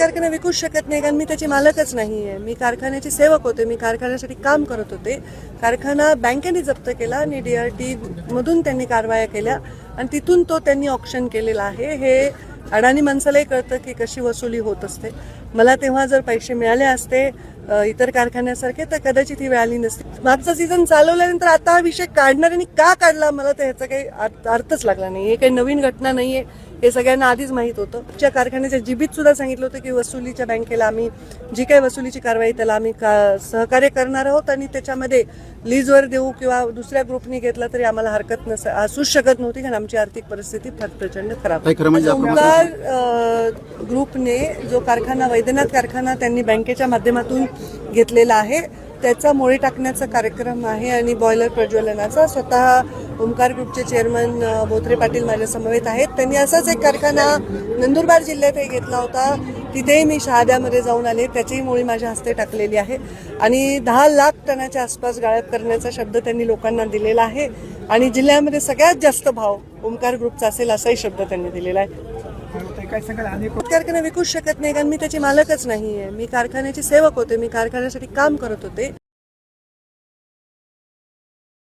कारखाना विकूच शकत नाही कारण मी त्याची मालकच नाही आहे मी कारखान्याची सेवक होते मी कारखान्यासाठी काम करत होते. कारखाना बँकेने जप्त केला आणि डी आर टी मधून त्यांनी कारवाया केल्या आणि तिथून तो त्यांनी ऑप्शन केलेला आहे. हे अडाणी माणसालाही कळतं की कशी वसुली होत असते. मला तेव्हा जर पैसे मिळाले असते इतर कारखान्यासारखे तर कदाचित ही मिळाली नसती. मागचा सीझन चालवल्यानंतर आता हा विषय काढणाऱ्यांनी का काढला मला तर ह्याचा काही अर्थच लागला नाही हे काही नवीन घटना नाही आहे हे सगळ्यांना आधीच माहीत होतं. त्या कारखान्याच्या जिबीत सुद्धा सांगितलं होतं की वसुलीच्या बँकेला आम्ही जी काही वसुलीची कारवाई त्याला आम्ही का- सहकार्य करणार आहोत आणि त्याच्यामध्ये लीजवर देऊ किंवा दुसऱ्या ग्रुपने घेतला तरी आम्हाला हरकत नस असूच शकत नव्हती कारण आमची आर्थिक परिस्थिती फार प्रचंड खराब म्हणजे ओंकार अ, ग्रुपने जो कारखाना वैद्यनाथ कारखाना त्यांनी बँकेच्या माध्यमातून घेतलेला आहे त्याचा मोळी टाकण्याचा कार्यक्रम आहे आणि बॉयलर प्रज्वलनाचा. स्वतः ओंकार ग्रुपचे चेअरमन बोथरे पाटील माझ्या समवेत आहेत. त्यांनी असाच एक कारखाना नंदुरबार जिल्ह्यातही घेतला होता. तिथेही मी शहाद्यामध्ये जाऊन आले. त्याचीही मुळी माझ्या हस्ते टाकलेली आहे. आणि दहा लाख टनाच्या आसपास गाळप करण्याचा शब्द त्यांनी लोकांना दिलेला आहे. आणि जिल्ह्यामध्ये सगळ्यात जास्त भाव ओंकार ग्रुपचा असेल असाही शब्द त्यांनी दिलेला आहे. कारखाना विकूच शकत नाही कारण मी त्याची मालकच नाही आहे मी कारखान्याची सेवक होते. मी कारखान्यासाठी काम करत होते.